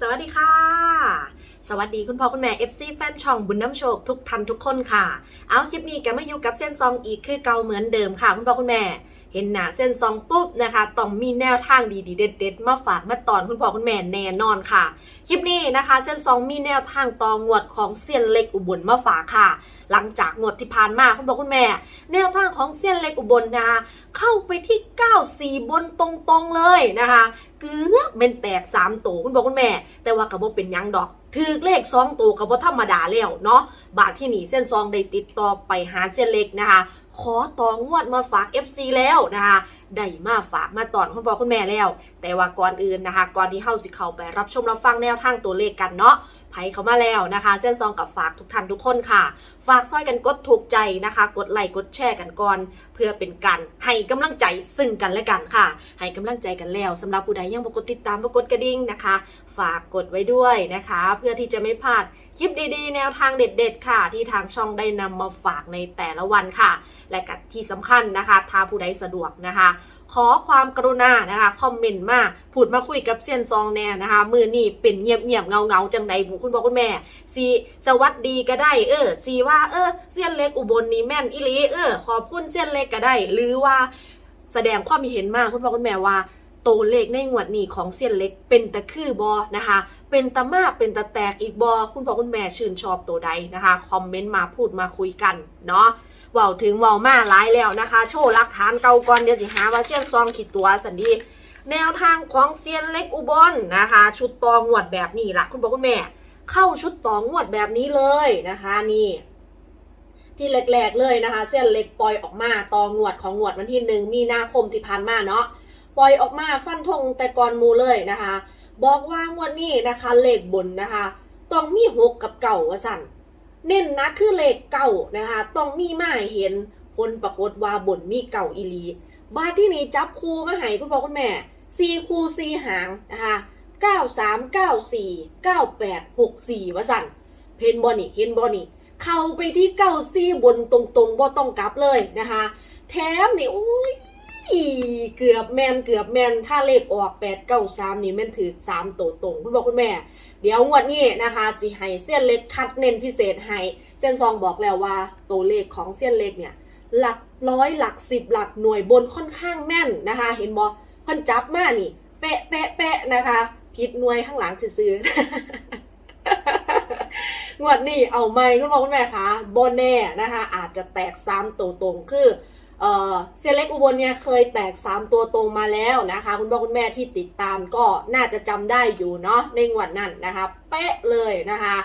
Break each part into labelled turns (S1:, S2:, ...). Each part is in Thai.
S1: สวัสดีค่ะ สวัสดีคุณพ่อคุณแม่ FC แฟนช่องบุญน้ำโชคทุกท่านทุกคนค่ะ เอาคลิปนี้แกมาอยู่กับเส้นซองอีกคือเก่าเหมือนเดิมค่ะ คุณพ่อคุณแม่ เห็นหนาเส้นซองปุ๊บนะคะต้องมีแนวทางดีๆเด็ดๆมาฝากมาตอนคุณพ่อคุณแม่แน่นอนค่ะ คลิปนี้นะคะ เส้นซองมีแนวทางตองวดของเซียนเล็กอุบลมาฝากค่ะหลังจากงวดที่ผ่านมาคุณพ่อคุณแม่ แนวทางของเซียนเล็กอุบลนะคะเข้าไปที่ 94 บนตรงๆเลยนะคะ เกือบเป็นแตกสามตัวคุณบอกคุณแม่ แต่ว่ากับว่าเป็นยังดอกถือเลขสองตัวกับว่าธรรมดาแล้วเนาะบาทที่หนีเส้นซองได้ติดต่อไปหาเส้นเล็กนะคะ ขอต่องวดมาฝาก FC แล้วนะคะได้มาฝากมาตอนคุณพ่อคุณแม่แล้ว แต่ว่าก่อนอื่นนะคะ ก่อนที่เฮาสิเข้าไปรับชมรับฟังแนวทางตัวเลขกันเนาะ ไผเข้ามาแล้วนะคะเส้นซองกับฝากทุกท่านทุกคนค่ะ ฝากซ้อยกันกดถูกใจนะคะ กดไลค์กดแชร์กันก่อน เพื่อเป็นการให้กำลังใจซึ่งกันและกันค่ะ ให้กำลังใจกันแล้วสำหรับผู้ใดยังบ่กดติดตามบ่กดกระดิ่งนะคะ ฝากกดไว้ด้วยนะคะ เพื่อที่จะไม่พลาดคลิปดีๆ แนวทางเด็ด ๆ ค่ะ ที่ทางช่องได้นำมาฝากในแต่ละวันค่ะ และกัที่สำคัญนะคะถ้าผู้ใดสะดวกนะคะ ขอความกรุณานะคะคอมเมนต์มาพูดมาคุยกับเซียนซองแน่นะคะ มือนี่เป็นเงียบเงียบเงาเงาจังใดบุคุณพ่อคุณแม่สีสวัสดีก็ได้ เออสีว่าเออเซียนเล็กอุบลนี่แม่นอิลีเออขอบคุณเซียนเล็กก็ได้ หรือว่าแสดงความมีเห็นมากคุณพ่อคุณแม่ว่าตัวเลขในงวดนี้ของเซียนเล็กเป็นตะคือบอนะคะ เป็นตะมาเป็นตะแตกอีกบอคุณพ่อคุณแม่ชื่นชอบตัวใดนะคะ คอมเมนต์มาพูดมาคุยกันเนาะ เว่าถึงเว่ามาหลายแล้วนะคะ โชว์หลักฐานเก่าก่อนเดี๋ยวสิหาว่าเจียนซองขีดตัวสันดีแนวทางของเซียนเล็กอุบลนะคะ ชุดตองวดแบบนี้ละคุณพ่อคุณแม่ เข้าชุดตองวดแบบนี้เลยนะคะนี่ที่แรกๆเลยนะคะ เส้นเล็กปล่อยออกมาตองวดของงวดวันที่หนึ่งมีนาคมที่ผ่านมาเนาะปล่อยออกมาฟันธงแต่ก่อนมูเลยนะคะ บอกว่างวดนี้นะคะเลขบนนะคะ ต้องมีหกกับเก่าว่าสั่น เน้นนะคือเลขเก่านะคะ ต้องมีมาให้เห็นผลปรากฏว่าบนมีเก่าอีลีบาทที่นี้จับคูมาให้คุณพ่อคุณแม่สี่คู่สี่หางนะคะเก้าสามเก้าสี่เก้าแปดหกสี่ว่าสั่นเพนบอนี่เห็นบอนี่เข้าไปที่เก้าซี่บนตรงๆบ่ต้องกลับเลยนะคะ แถมนี่อุ้ย เกือบแมนเกือบแมนถ้าเลขออกแปดเก้าสามนี่แม่นถือสามตัวตรงคุณบอกคุณแม่ เดี๋ยวงวดนี้นะคะจีให้เส้นเล็กคัดเน้นพิเศษให้เส้นซองบอกแล้วว่าตัวเลขของเส้นเล็กเนี่ยหลักร้อยหลักสิบหลักหน่วยบนค่อนข้างแม่นนะคะ เห็นบอพิ่นจับมานี่เป๊ะเป๊ะเป๊ะนะคะผิดหน่วยข้างหลังซื้องวดนี้เอาไหมคุณพ่อคุณแม่คะโบแน่นะคะ อาจจะแตกซ้ำตัวตรงคือ เออเซเล็กอุบลเนี่ยเคยแตก 3 ตัวตรงมาแล้วนะคะ คุณพ่อคุณแม่ที่ติดตามก็น่าจะจำได้อยู่เนาะในงวดนั้นนะคะ เป๊ะเลยนะคะ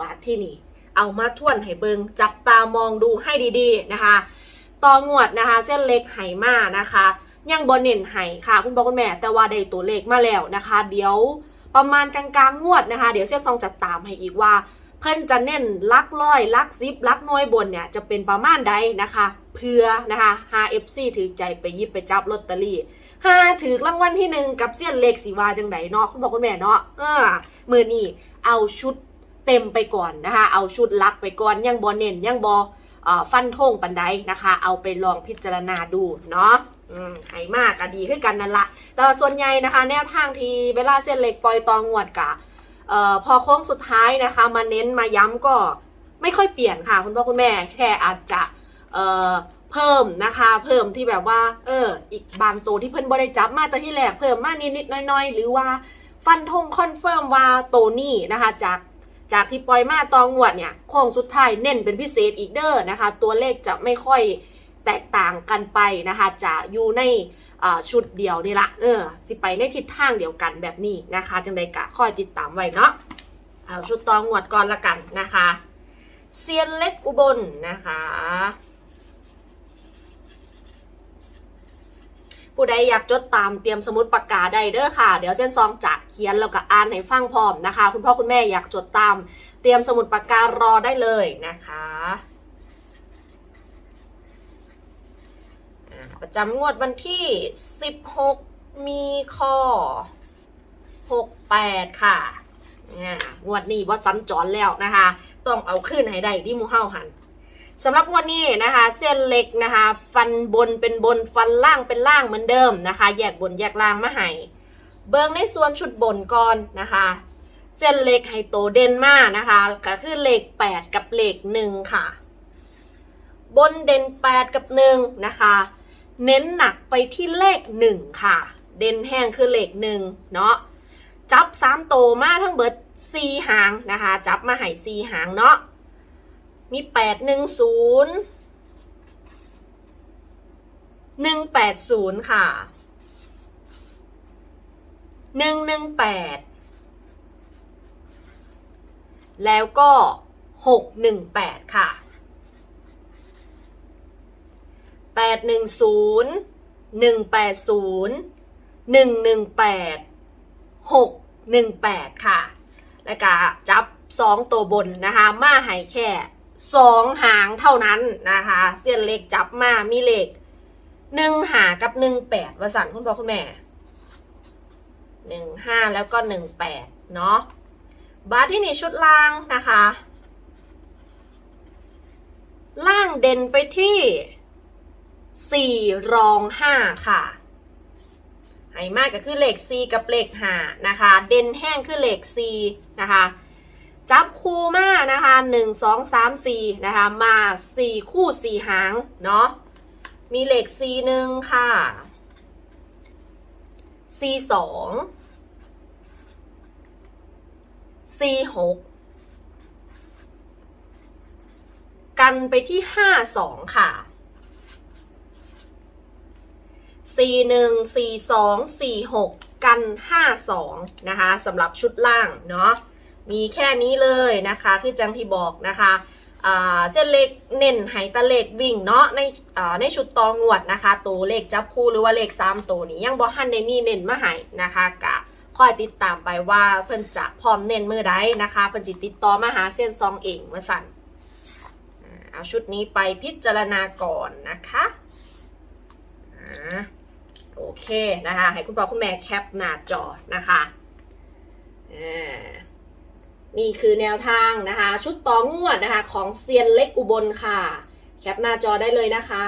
S1: บาทที่นี่ เอามาท่วนให้เบิงจับตามองดูให้ดีๆนะคะต่องวดนะคะ เส้นเล็กไหมานะคะ ยังบอเน่นไหค่ะ คุณพ่อคุณแม่แต่ว่าได้ตัวเลขมาแล้วนะคะ เดี๋ยวประมาณกลางๆงวดนะคะ เดี๋ยวเส้นซองจะตามให้อีกว่า เพิ่นจะเน้นลักร้อยลักซิบลักน้อยบนเนี่ยจะเป็นประมาณใดนะคะ เพื่อนะคะหา FC ถือใจไปยิบไปจับลอตเตอรี่หาถือรางวัลที่หนึ่งกับเสี้ยนเลขสีวาจังไดเนาะคุณบอกคุณแม่เนาะเออมือนี่เอาชุดเต็มไปก่อนนะคะ เอาชุดลักไปก่อนยังบอเน้นยังบอเอ่อฟันธงปันไดนะคะ เอาไปลองพิจารณาดูเนาะอืมไหมากก็ดีขึ้นกันนั่นละแต่ส่วนใหญ่นะคะ แนวทางที่เวลาเส้นเล็กปล่อยตองงวดกะ ออพอโค้งสุดท้ายนะคะมาเน้นมาย้ำก็ไม่ค่อยเปลี่ยนค่ะ คุณพ่อคุณแม่แค่อาจจะเเพิ่มนะคะ เพิ่มที่แบบว่า เออ อีกบางตัวที่เพิ่นบ่ได้จับมาแต่ที่แรกเพิ่มมานิดนิดๆน้อยๆ หรือว่าฟันธงคอนเฟิร์มว่าโตนี้นะคะ จากจากที่ปล่อยมาตองวดเนี่ยโค้งสุดท้ายเน้นเป็นพิเศษอีกเด้อนะคะ ตัวเลขจะไม่ค่อย แตกต่างกันไปนะคะ จะอยู่ในชุดเดียวนี่ละเออ สิไปในทิศทางเดียวกันแบบนี้นะคะ จังใดกะคอยติดตามไว้เนาะเอาชุดตองหวดก่อนละกันนะคะเซียนเล็กอุบลนะคะผู้ใดอยากจดตามเตรียมสมุดปากกาได้เด้อค่ะ เดี๋ยวเส้นซองจัดเขียนแล้วก็อ่านให้ฟังพร้อมนะคะ คุณพ่อคุณแม่อยากจดตาม เตรียมสมุดปากการอได้เลยนะคะอ่า ประจำงวดวันที่ 16 มีคอ68 ค่ะอ่างวดนี้ว่าสัญจรแล้วนะคะ ต้องเอาขึ้นให้ได้ที่มูเฮาหันสำหรับงวดนี้นะคะ เส้นเล็กนะคะ ฟันบนเป็นบนฟันล่างเป็นล่างเหมือนเดิมนะคะ แยกบนแยกล่างมาให้เบิ่งในส่วนชุดบนก่อนนะคะ เส้นเล็กไฮโตเด่นมากนะคะ ก็คือเลข 8 กับเลข 1 ค่ะ บนเด่น 8 กับ 1 นะคะ เน้นหนักไปที่เลขหนึ่งค่ะ เด่นแห้งคือเลขหนึ่งเนาะจับสามโตมาทั้งเบิดซีหางนะคะ จับมาให้ซีหางเนาะมีแปดหนึ่งศูนย์หนึ่งแปดศูนย์ค่ะหนึ่งหนึ่งแปดแล้วก็หกหนึ่งแปดค่ะ 810 180 118 618 ค่ะ แล้วก็จับ 2 ตัวบนนะคะ มาให้แค่ 2 หางเท่านั้นนะคะ เส้นเล็กจับมา มีเลข1หากับ 18วสันคุณพ่อคุณแม่ 15 แล้วก็ 18 เนาะบาที่นี่ชุดล่างนะคะ ล่างเด่นไปที่ 4 รอง 5 ค่ะไห้มากก็คือเลข 4 กับเลข5นะคะ เด่นแห้งคือเลข 4 นะคะ จับคู่มานะคะ 1 2 3 4 นะคะ มา 4 คู่ 4 หาง เนาะ มีเลข4 1ค่ะ 4 2สี่หกกันไปที่ห้าสองค่ะ สี่หนึ่งสี่สองสี่หกกันห้าสองนะคะสำหรับชุดล่างเนาะมีแค่นี้เลยนะคะคือจังที่บอกนะคะเส้นเล็กเน้นไหตะเล็กวิ่งเนาะในในชุดตองวดนะคะตัวเลขจับคู่หรือว่าเลขสามตัวนี้ยังบอฮันได้มีเน้นมาให้นะคะกะคอยติดตามไปว่าเพิ่นจะพร้อมเน้นมือใดนะคะเพิ่นจิติดต่อมาหาเส้นซองเองเมื่อสั่นเอาชุดนี้ไปพิจารณาก่อนนะคะอ่า โอเคนะคะ ให้คุณพ่อคุณแม่แคปหน้าจอนะคะอ่านี่คือแนวทางนะคะ ชุดต่องวดนะคะ ของเซียนเล็กอุบลค่ะ แคปหน้าจอได้เลยนะคะ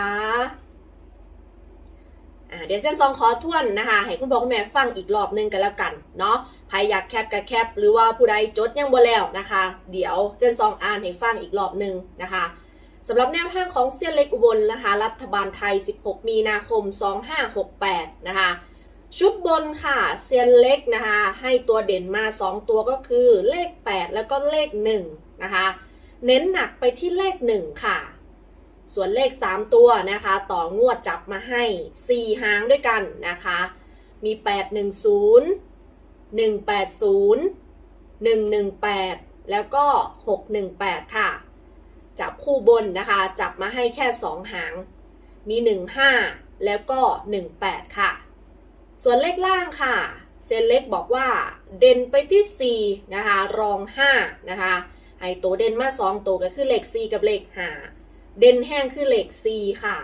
S1: เดี๋ยวเส้นซองขอทวนนะคะ ให้คุณพ่อคุณแม่ฟังอีกรอบหนึงกันแล้วกันเนาะใครอยากแคปก็แคป หรือว่าผู้ใดจดยังบ่แล้วนะคะ เดี๋ยวเส้นซองอ่านให้ฟังอีกรอบหนึงนะคะ สำหรับแนวทางของเซียนเล็กอุบลนะคะ รัฐบาลไทย 16 มีนาคม 2568 นะคะ ชุดบนค่ะเซียนเล็กนะคะ ให้ตัวเด่นมา 2 ตัวก็คือเลข 8 แล้วก็เลข 1 นะคะ เน้นหนักไปที่เลข 1 ค่ะ ส่วนเลข 3 ตัวนะคะ ต่องวดจับมาให้ 4 หางด้วยกันนะคะ มี 810 180 118 แล้วก็ 618 ค่ะ จับคู่บนนะคะ จับมาให้แค่ 2 หาง มี 15 แล้วก็ 18 ค่ะ ส่วนเลขล่างค่ะ เซนเล็กบอกว่าเด่นไปที่ 4 นะคะ รอง 5 นะคะให้ตัวเด่นมา 2 ตัวก็คือเลข 4 กับเลข5เด่นแห้งคือเลข 4 ค่ะ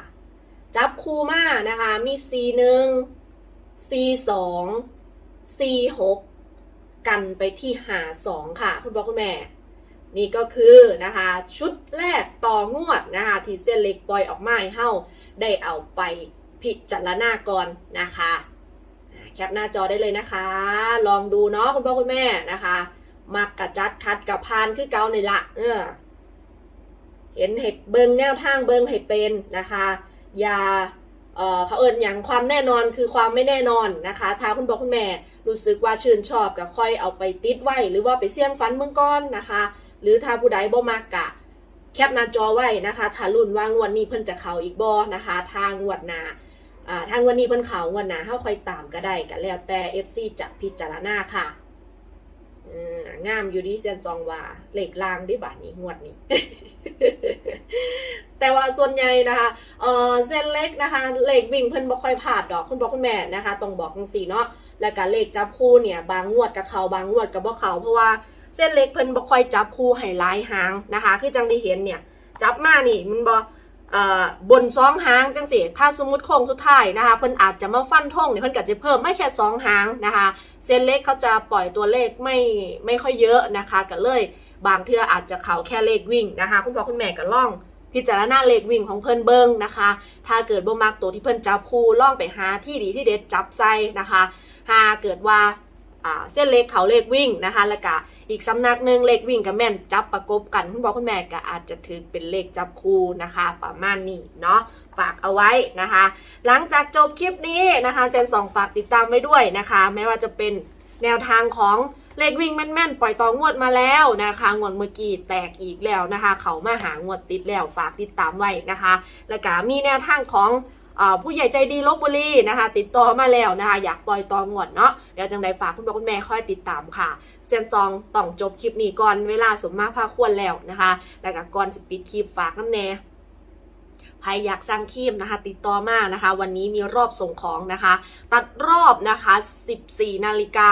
S1: จับคู่มานะคะ มี 4 1 4 2 4 6 กันไปที่ 5 2 ค่ะ คุณพ่อคุณแม่ นี่ก็คือนะคะชุดแรกต่องวดนะคะที่เส้นเล็กปล่อยออกมาให้เฮาได้เอาไปพิจารณาก่อนนะคะแคปหน้าจอได้เลยนะคะ ลองดูเนาะคุณพ่อคุณแม่นะคะ มักกระจัดคัดกับพานคือเกาในละเออเห็นเห็ดเบิงแนวทางเบิงให้เป็นนะคะอย่าเออเขาเอิญอย่างความแน่นอนคือความไม่แน่นอนนะคะถ้าคุณพ่อคุณแม่รู้สึกว่าชื่นชอบก็ค่อยเอาไปติดไว้ หรือว่าไปเสี่ยงฟันเมืองก้อนนะคะ หรือถ้าผู้ใดบ่มากกะ แคปหน้าจอไว้นะคะถ้ารุ่นว่างวันนี้เพิ่นจะเขาอีกบ่นะคะ ทางวดหน้าอ่าทางวันนี้เพิ่นเขาวันหน้าเฮาค่อยตามก็ได้ก็แล้วแต่ FC จะพิจารณาค่ะอืงามอยู่ดีเซียนซองว่าเหล็กลางได้บาทนี้งวดนี้ แต่ว่าส่วนใหญ่นะคะเออเส้นเล็กนะคะเหล็กวิ่งเพิ่นบ่ค่อยพลาดดอกคุณพ่อคุณแม่นะคะต้องบอกจังซี่เนาะแล้วก็เลขจับคู่เนี่ย บางงวดกับเขาบางงวดกับบ่เขาเพราะว่า เส้นเล็กเพิ่นบ่ค่อยจับคู่ให้หลายหางนะคะ คือจังได้เห็นเนี่ย จับมานี่มันบ่เอ่อบนสองหางจังสิถ้าสมมติโค้งสุดท้ายนะคะเพิ่นอาจจะมาฟันธงเนี่ยเพิ่นก็จะเพิ่มไม่แค่สองหางนะคะ เส้นเล็กเขาจะปล่อยตัวเลขไม่ไม่ค่อยเยอะนะคะก็เลยบางเทื่ออาจจะเขาแค่เลขวิ่งนะคะ คุณพ่อคุณแม่ก็ล่อง พิจารณาเลขวิ่งของเพิ่นเบิงนะคะ ถ้าเกิดบ่มักตัวที่เพิ่นจับคู่ล่องไปหาที่ดีที่เด็ดจับใส่นะคะหาเกิดว่าอ่าเส้นเลขเขาเลขวิ่งนะคะแล้วก็ อีกสำนักหนึ่งเลขวิ่งกับแม่นจับประกบกันคุณพ่อคุณแม่ก็อาจจะถือเป็นเลขจับคู่นะคะ ประมาณนี้เนาะฝากเอาไว้นะคะ หลังจากจบคลิปนี้นะคะเซนสองฝากติดตามไว้ด้วยนะคะ ไม่ว่าจะเป็นแนวทางของเลขวิ่งแม่นๆ ปล่อยต่องวดมาแล้วนะคะงวดเมื่อกี้แตกอีกแล้วนะคะ เขามาหางวดติดแล้วฝากติดตามไว้นะคะ แล้วก็มีแนวทางของอผู้ใหญ่ใจดีลบบุรีนะคะ ติดต่อมาแล้วนะคะ อยากปล่อยต่องวดเนาะเดี๋ยวจังใดฝากคุณพ่อคุณแม่ค่อยติดตามค่ะ เซนซองต้องจบคลิปนี้ก่อนเวลาสมมากพาควรแล้วนะคะ แล้วก็ก่อนจะปิดคลิปฝากน้ำแน่ ครอยากสั่งครีมนะคะ ติดต่อมานะคะ วันนี้มีรอบส่งของนะคะ ตัดรอบนะคะ 14นาฬิกา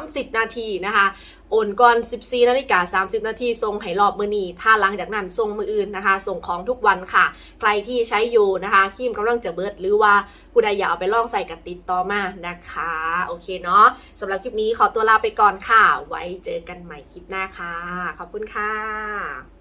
S1: 30 นาทีนะคะโอนก่อน 14นาฬิกา30 นาทีส่งให้รอบมือนีถ้าหลังจากนั้นส่งมืออื่นนะคะ ส่งของทุกวันค่ะ ใครที่ใช้อยู่นะคะครีมกำลังจะเบิด หรือว่าผู้ใดอยากเอาไปลองใส่กับติดต่อมานะคะ โอเคเนาะสำหรับคลิปนี้ขอตัวลาไปก่อนค่ะ ไว้เจอกันใหม่คลิปหน้าค่ะ ขอบคุณค่ะ